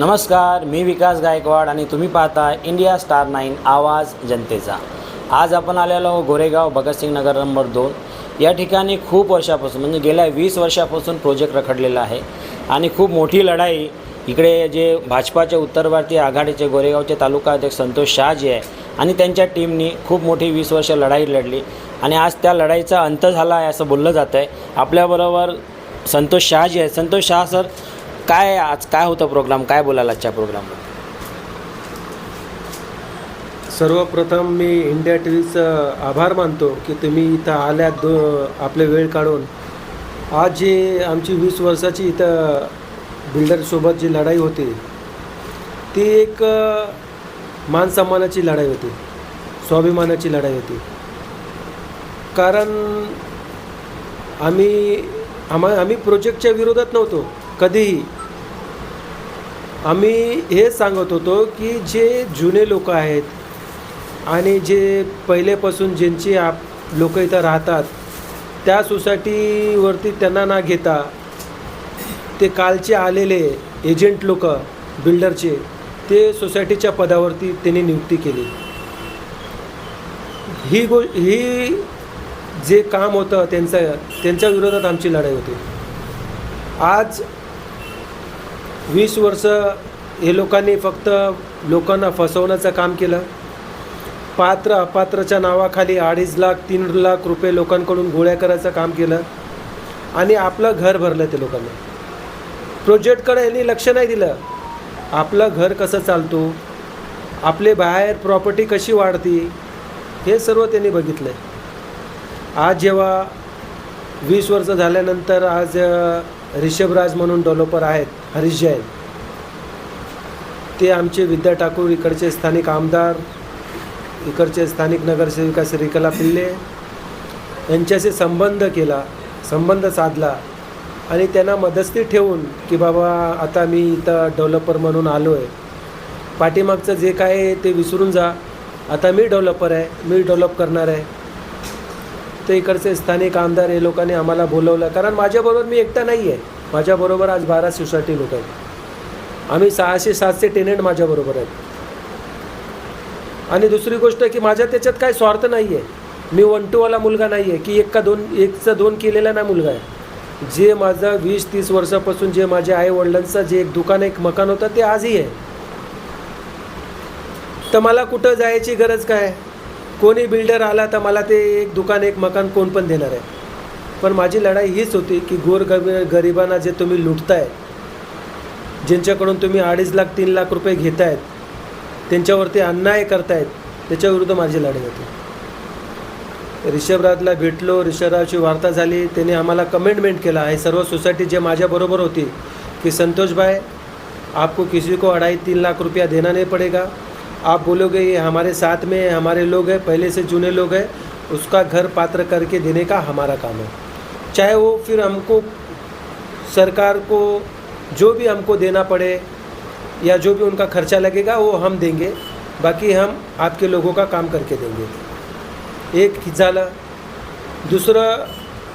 नमस्कार मी विकास गायकवाड आणि तुम्ही पाहता इंडिया स्टार नाईन आवाज जनतेचा. आज आपण आलेलो आहोत गोरेगाव भगतसिंग नगर नंबर दोन. या ठिकाणी खूप वर्षापासून म्हणजे गेल्या वीस वर्षापासून प्रोजेक्ट रखडलेला आहे. आणि खूप मोठी लढाई इकडे जे भाजपाचे उत्तर भारतीय आघाडीचे गोरेगावचे तालुका अध्यक्ष संतोष शहाजी आहे. आणि त्यांच्या टीमनी खूप मोठी वीस वर्ष लढाई लढली. आणि आज त्या लढाईचा अंत झाला आहे असं बोललं जातं आहे आपल्याबरोबर संतोष शहाजी आहे संतोष शहा सर काय आज काय होतं प्रोग्राम काय बोलाल आजच्या प्रोग्राममध्ये सर्वप्रथम मी इंडिया टी व्हीचं आभार मानतो की तुम्ही इथं आल्यात दो आपले वेळ काढून. आज जी आमची वीस वर्षाची इथं बिल्डरसोबत जी लढाई होती ती एक मानसन्मानाची लढाई होती स्वाभिमानाची लढाई होती. कारण आम्ही आम्हा आम्ही प्रोजेक्टच्या विरोधात नव्हतो. कधीही आम्ही हे सांगत होतो की जे जुने लोक आहेत आणि जे पहिलेपासून ज्यांची आप लोक इथं राहतात त्या सोसायटीवरती त्यांना ना घेता ते कालचे आलेले एजंट लोक बिल्डरचे ते सोसायटीच्या पदावरती त्यांनी नियुक्ती केली. ही गो ही जे काम होतं त्यांचं त्यांच्या विरोधात आमची लढाई होती. आज वीस वर्ष हे लोकांनी फक्त लोकांना फसवण्याचं काम केलं. पात्र अपात्रच्या नावाखाली अडीच लाख तीन लाख रुपये लोकांकडून गोळ्या करायचं काम केलं आणि आपलं घर भरलं ते लोकांनी. प्रोजेक्टकडे यांनी लक्ष नाही दिलं. आपलं घर कसं चालतो? आपले बाहेर प्रॉपर्टी कशी वाढती? हे सर्व त्यांनी बघितलं आहे आज जेव्हा वीस वर्ष झाल्यानंतर आज ऋषभराज म्हणून डेव्हलपर आहेत हरीश जैन. ते आमचे विद्या ठाकूर इकडचे स्थानिक आमदार इकडचे स्थानिक नगरसेविका श्रीकला पिल्ले यांच्याशी संबंध केला संबंध साधला आणि त्यांना मदस्ती ठेवून की बाबा आता मी इथं डेव्हलपर म्हणून आलो आहे पाठीमागचं जे काय आहे ते विसरून जा. आता मी डेव्हलपर आहे मी डेव्हलप करणार आहे. ते इकडचे स्थानिक आमदार हे लोकांनी आम्हाला बोलवलं. कारण माझ्याबरोबर मी एकटा नाही आहे माझ्याबरोबर आज बारा सोसायटी लोक आहेत. आम्ही सहाशे सातशे टेनंट माझ्याबरोबर आहेत. आणि दुसरी गोष्ट की माझ्या त्याच्यात काय स्वार्थ नाही आहे मी वन टूवाला मुलगा नाही आहे की एक का दोन एकचा दोन केलेला नाही मुलगा आहे. जे माझं वीस तीस वर्षापासून जे माझ्या आई वडिलांचं जे एक दुकान एक मकान होतं ते आजही आहे. तर मला कुठं जायची गरज काय? कोणी बिल्डर आला तर मला ते एक दुकान एक मकान कोण पण देणार आहे. पण माझी लढाई हीच होती की गोर गरिबांना जे तुम्ही लुटताय ज्यांच्याकडून तुम्ही अडीच लाख तीन लाख रुपये घेतायत त्यांच्यावरती अन्याय करतायत त्याच्याविरुद्ध माझी लढाई होती. रिषभराजला भेटलो रिषभराजची वार्ता झाली त्याने आम्हाला कमेंटमेंट केला. आहे सर्व सोसायटी जे माझ्याबरोबर होती की संतोष भाई आपको किसी को अढ़ाई तीन लाख रुपया देना नहीं पड़ेगा. आप बोलोगे ये हमारे साथ में है, हमारे लोग हैं पहले से जुने लोग हैं उसका घर पात्र करके देने का हमारा काम है। चाहे वो फिर हमको सरकार को जो भी हमको देना पड़े या जो भी उनका खर्चा लगेगा वो हम देंगे बाकी हम आपके लोगों का काम करके देंगे। एक झालं। दुसरं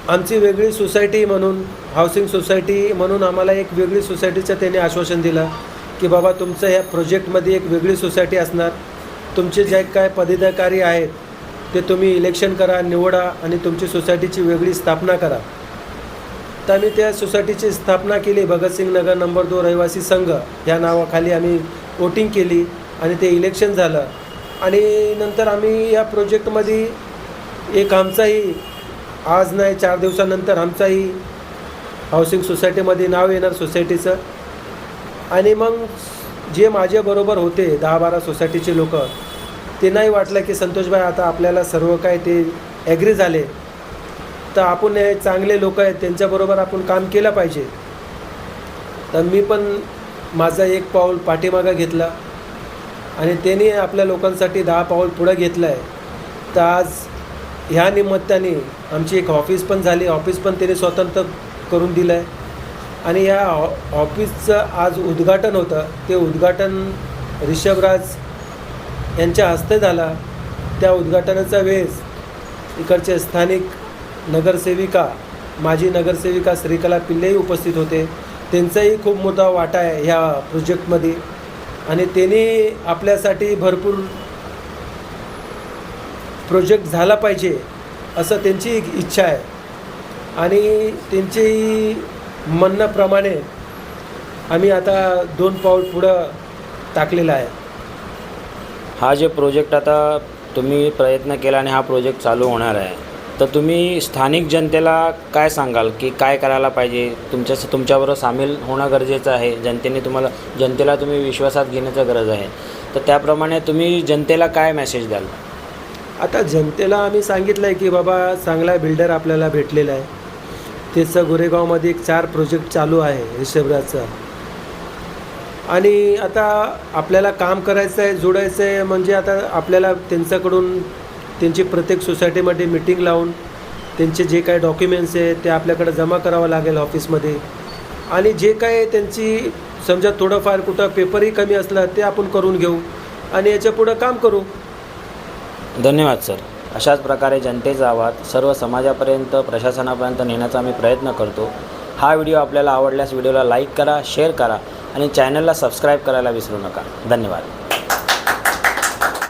आमची वेगळी सोसायटी म्हणून हाऊसिंग सोसायटी म्हणून आम्हाला एक वेगळी सोसायटीचं त्याने आश्वासन दिलं. की बाबा तुमचं ह्या प्रोजेक्टमध्ये एक वेगळी सोसायटी असणार. तुमचे जे काय पदाधिकारी आहेत ते तुम्ही इलेक्शन करा निवडा आणि तुमची सोसायटीची वेगळी स्थापना करा. तर आम्ही त्या सोसायटीची स्थापना केली भगतसिंग नगर नंबर दोन रहिवासी संघ. ह्या नावाखाली आम्ही वोटिंग केली आणि ते इलेक्शन झालं. आणि नंतर आम्ही या प्रोजेक्टमध्ये एक आमचाही आज नाही चार दिवसानंतर आमचाही हाऊसिंग सोसायटीमध्ये नाव येणार सोसायटीचं. आणि मग जे माझ्याबरोबर होते दहा बारा सोसायटीचे लोक त्यांनाही वाटलं की संतोषभाई आता आपल्याला सर्व काय ते ॲग्री झाले. तर आपण हे चांगले लोक आहेत त्यांच्याबरोबर आपण काम केलं पाहिजे. तर मी पण माझा एक पाऊल पाठीमागं घेतला आणि त्यांनी आपल्या लोकांसाठी दहा पाऊल पुढं घेतलं आहे तर आज ह्या निमित्ताने आमची एक ऑफिस पण झाली ऑफिस पण त्याने स्वतंत्र करून दिलं आहे आणि या ऑ ऑफिसचं आज उद्घाटन होतं. ते उद्घाटन रिषभराज यांच्या हस्ते झाला. त्या उद्घाटनाचा वेळेस इकडचे स्थानिक नगरसेविका माजी नगरसेविका श्रीकला पिल्लेही उपस्थित होते. त्यांचाही खूप मोठा वाटा आहे ह्या प्रोजेक्टमध्ये. आणि त्यांनी आपल्यासाठी भरपूर प्रोजेक्ट झाला पाहिजे असं त्यांची एक इच्छा आहे. आणि त्यांची म्हणण्याप्रमाणे आम्ही आता दोन पाऊल पुढं टाकलेलं आहे. हा जे प्रोजेक्ट आता तुम्ही प्रयत्न केला आणि हा प्रोजेक्ट चालू होणार आहे तर तुम्ही स्थानिक जनतेला काय सांगाल की काय करायला पाहिजे? तुमच्या तुमच्याबरोबर सामील होणं गरजेचं आहे. जनतेने तुम्हाला जनतेला तुम्ही विश्वासात घेण्याचं गरज आहे. तर त्याप्रमाणे तुम्ही जनतेला काय मेसेज द्याल? आता जनतेला आम्ही सांगितलं आहे की बाबा चांगला बिल्डर आपल्याला भेटलेला आहे. त्याचं गोरेगावमध्ये एक चार प्रोजेक्ट चालू आहे रिषभराजचा आणि आता आपल्याला काम करायचं आहे जोडायचं आहे म्हणजे आता आपल्याला त्यांच्याकडून त्यांची प्रत्येक सोसायटीमध्ये मिटिंग लावून त्यांचे जे काही डॉक्युमेंट्स आहेत ते आपल्याकडे जमा करावं लागेल ऑफिसमध्ये आणि जे काय त्यांची समजा थोडंफार कुठं पेपरही कमी असलं ते आपण करून घेऊ. आणि याच्या पुढं काम करू. धन्यवाद सर अशाच प्रकारे जनतेचा आवाज सर्व समाजापर्यंत प्रशासनापर्यंत नेण्याचा आम्ही प्रयत्न करतो. हा व्हिडिओ आपल्याला आवडल्यास व्हिडिओला लाईक करा शेअर करा आणि चॅनलला सबस्क्राईब करायला विसरू नका. धन्यवाद.